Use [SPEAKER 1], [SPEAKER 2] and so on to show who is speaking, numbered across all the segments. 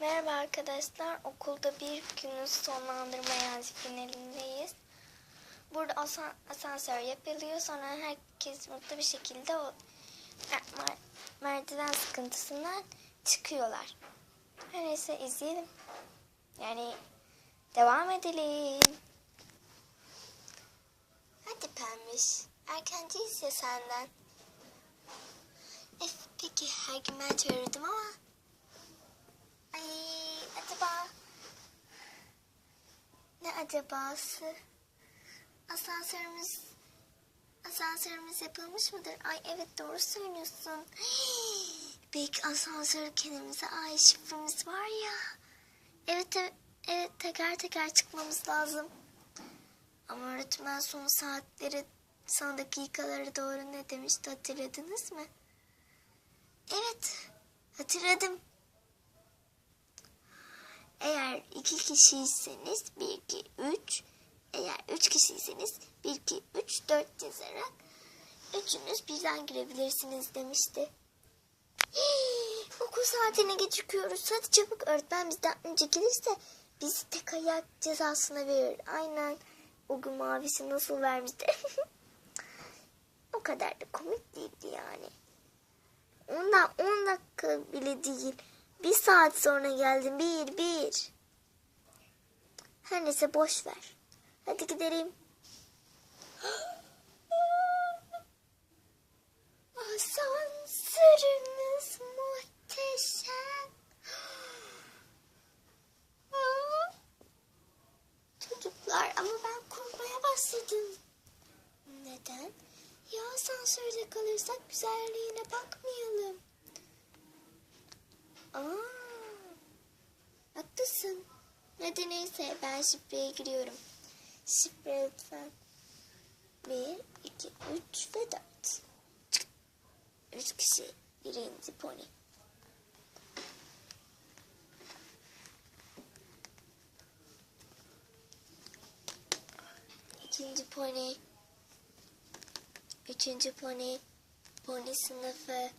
[SPEAKER 1] Merhaba arkadaşlar. Okulda bir günün sonlandırma sonlandırmaya finalindeyiz. Burada asan, asansör yapılıyor. Sonra herkes mutlu bir şekilde o e, mer merdiven sıkıntısından çıkıyorlar. Her neyse izleyelim. Yani devam edelim. Hadi pembiş. Erkenciyiz ya senden. E, peki her gün ben çağırırdım ama Ay acaba ne acabası? Asansörümüz asansörümüz yapılmış mıdır? Ay evet doğru söylüyorsun. Hii, belki asansör kendimize ay şifremiz var ya. Evet e, evet teker teker çıkmamız lazım. Ama öğretmen son saatleri son dakikaları doğru ne demişti hatırladınız mı? Evet hatırladım. Eğer iki kişiyseniz 1, 2, 3. Eğer üç kişiyseniz 1, 2, 3, 4 yazarak üçünüz birden girebilirsiniz demişti. Hii, okul saatine geçiyoruz, Hadi çabuk öğretmen bizden önce gelirse bizi tek ayak cezasına verir. Aynen o gün mavisi nasıl vermişti. o kadar da komik değildi yani. Ondan 10 on dakika bile değil. Bir saat sonra geldim. Bir, bir. Her neyse boş ver. Hadi gidelim. Asansörümüz muhteşem. Çocuklar ama ben korkmaya başladım. Neden? Ya asansörde kalırsak güzelliğine bakmayalım. Aa, haklısın. Hadi neyse ben şifreye giriyorum. Şifre lütfen. Bir, iki, üç ve dört. Üç kişi. Birinci pony. İkinci pony. Üçüncü pony. Pony sınıfı.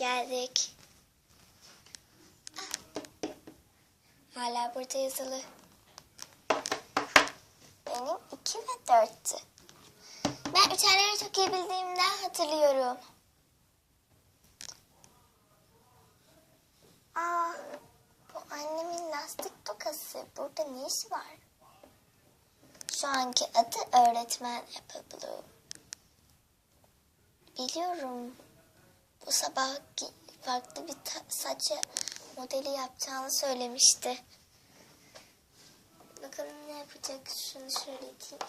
[SPEAKER 1] geldik. Hala burada yazılı. Benim iki ve dörttü. Ben üçerleri çok iyi bildiğimden hatırlıyorum. Aa, bu annemin lastik tokası. Burada ne iş var? Şu anki adı öğretmen Apple Blue. Biliyorum bu sabah farklı bir saç modeli yapacağını söylemişti. Bakalım ne yapacak şunu söylediğim.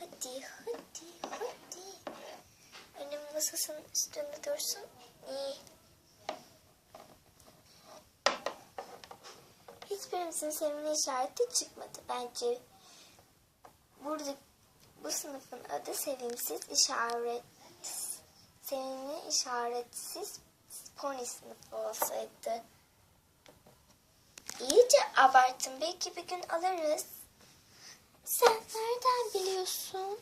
[SPEAKER 1] Hadi hadi hadi. Önüm masasının üstünde dursun. İyi. Hiçbirimizin sevinme işareti çıkmadı. Bence burada bu sınıfın adı sevimsiz işaret seni işaretsiz pony sınıfı olsaydı. İyice abarttın. Belki bir gün alırız. Sen nereden biliyorsun?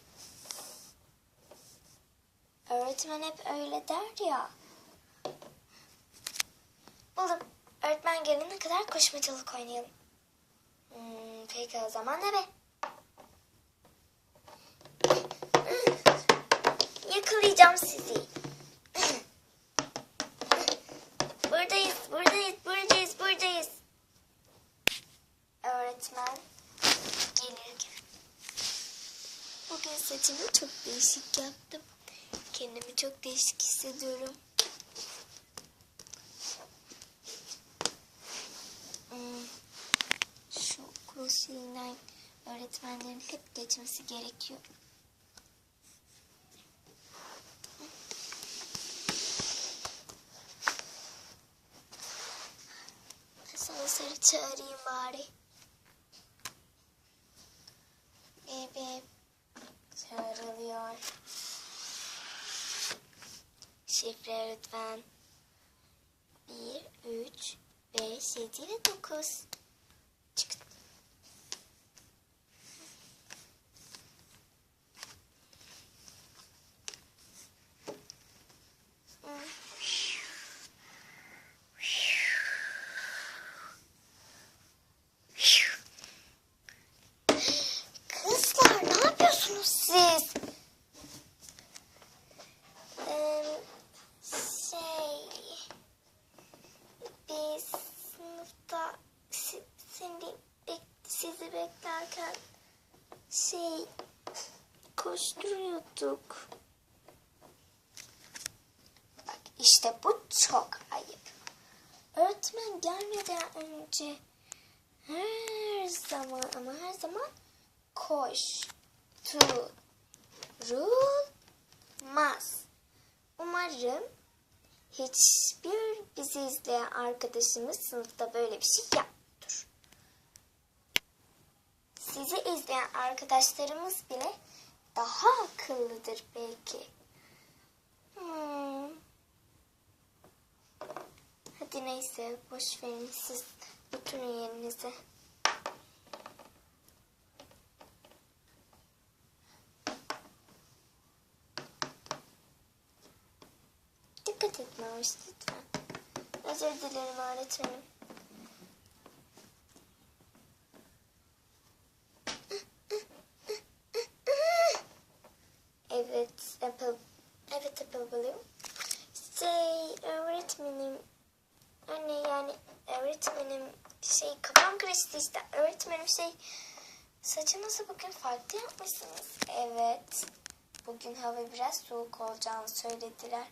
[SPEAKER 1] Öğretmen hep öyle der ya. Buldum. Öğretmen gelene kadar koşmacalık oynayalım. Hmm, peki o zaman eve. Yakalayacağım sizi. saçımı çok değişik yaptım. Kendimi çok değişik hissediyorum. Hmm, şu kursiyinden öğretmenlerin hep geçmesi gerekiyor. Asansörü çağırayım bari. Ee, şifre lütfen. 1, 3, 5, 7 ve 9. şey koşturuyorduk. Bak işte bu çok ayıp. Öğretmen gelmeden önce her zaman ama her zaman koşturulmaz. Umarım hiçbir bizi izleyen arkadaşımız sınıfta böyle bir şey yapmaz sizi izleyen arkadaşlarımız bile daha akıllıdır belki. Hmm. Hadi neyse boş verin siz oturun yerinize. Dikkat etme lütfen. Özür dilerim öğretmenim. stitch'te öğretmenim şey saçınızı bugün farklı yapmışsınız. Evet. Bugün hava biraz soğuk olacağını söylediler.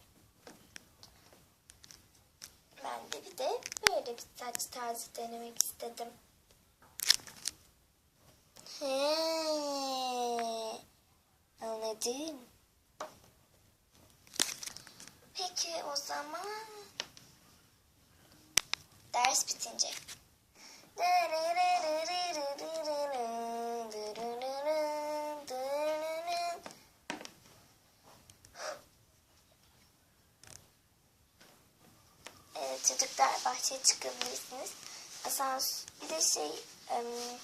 [SPEAKER 1] Ben de bir de böyle bir saç tarzı denemek istedim. He. Anladım. Peki o zaman ders bitince çocuklar bahçeye çıkabilirsiniz. Asans bir de şey um,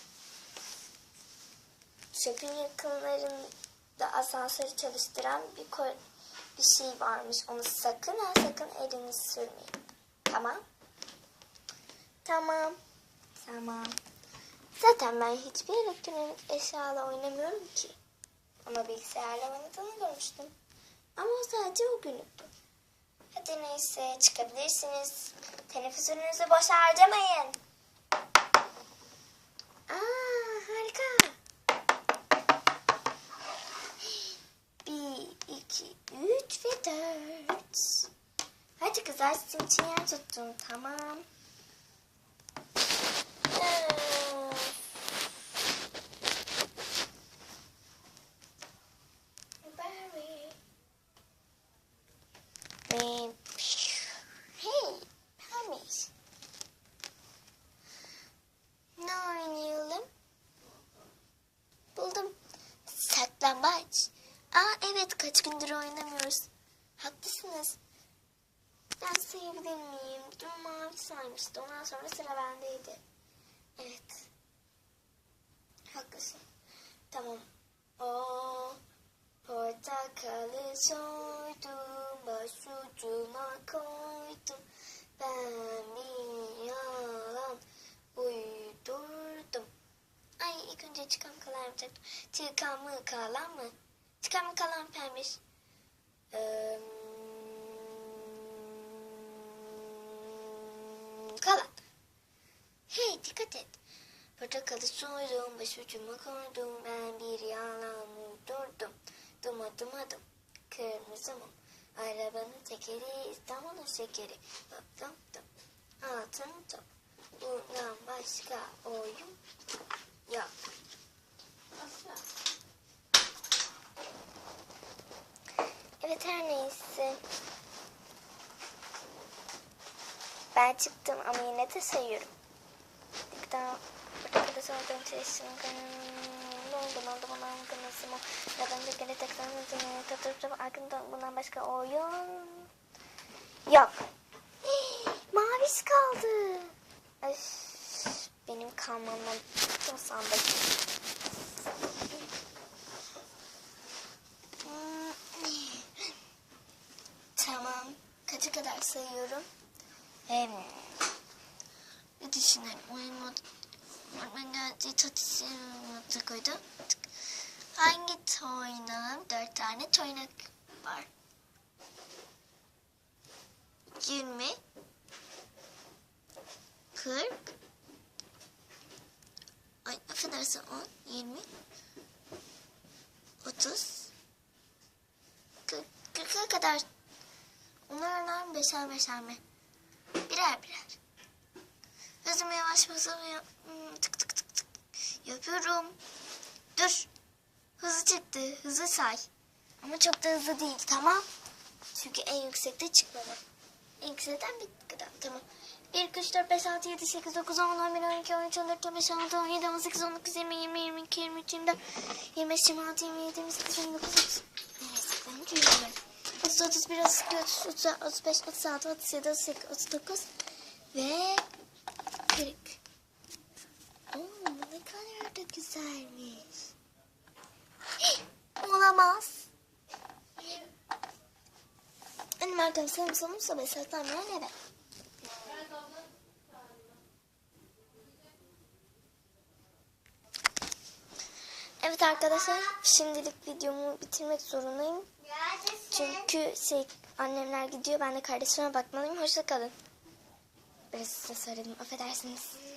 [SPEAKER 1] çöpün yakınlarında asansörü çalıştıran bir bir şey varmış. Onu sakın ha sakın eliniz sürmeyin. Tamam. Tamam. Tamam. Zaten ben hiçbir elektronik eşyayla oynamıyorum ki. Ama bilgisayarla oynadığını görmüştüm. Ama o sadece o günlüktü. Hadi neyse çıkabilirsiniz. Teneffüsünüzü boş harcamayın. Aa harika. Bir, iki, üç ve dört. Hadi kızlar sizin için yer tuttum. Tamam. Aa. Kaç gündür oynamıyoruz. Haklısınız. Ben sayabilir miyim? Dün mavi saymıştı. Ondan sonra sıra bendeydi. Evet. Haklısın. Tamam. O portakalı soydum. Başucuma koydum. Ben bir yalan uydurdum. Ay ilk önce çıkan kalan yapacaktım. Çıkan mı kalan mı? Çıkarma kalan pemiş, Ee, kalan. Hey dikkat et. Portakalı soydum, başucuma koydum, ben bir yalan durdum, duma duma adım, kırmızı mum. Arabanın tekeri, İstanbul'un şekeri. Dım dım dım, altın top. Bundan başka oyun yok. Asla. Ben çıktım ama yine de sayıyorum. Bir daha burada şey, da sorduğum çalıştım. Ne oldu ne oldu bana anlamasım o. Ya ben de gene tekrar mızını tuturdum. Arkında bundan başka oyun yok. Maviş kaldı. Öf, benim kalmamdan sandım. Um, ne düşünelim? Oyunuma, oyunuma geldiği tatisi oyunumuza koydum. Hangi toynağım? Dört tane toynak var. Yirmi. Kırk. Ay affedersin 10 Yirmi. Otuz. Kırk, kırka kadar. Onlardan beşer beşer mi? birer birer. Gözüm yavaş masamı yap hmm, tık tık tık tık yapıyorum. Dur. Hızı çıktı. Hızlı say. Ama çok da hızlı değil tamam. Çünkü en yüksekte çıkmadım. En yüksekten bir kadar tamam. 1, 2, 3, 4, 5, 6, 7, 8, 9, 10, 11, 12, 13, 14, 15, 16, 17, 18, 19, 20, 20, 22, 23, 24, 25, 26, 27, 28, 29, 30. Neyse ben 30, 31, 32, 33, 35, 36, 37, 38, 39 ve 40. Oo, ne kadar da güzelmiş. Olamaz. Benim arkadaşlarım sonumsa mesajdan ne evet. Evet arkadaşlar şimdilik videomu bitirmek zorundayım. Neredesin? Çünkü şey, annemler gidiyor. Ben de kardeşime bakmalıyım. Hoşça kalın. Ben size söyledim. Affedersiniz.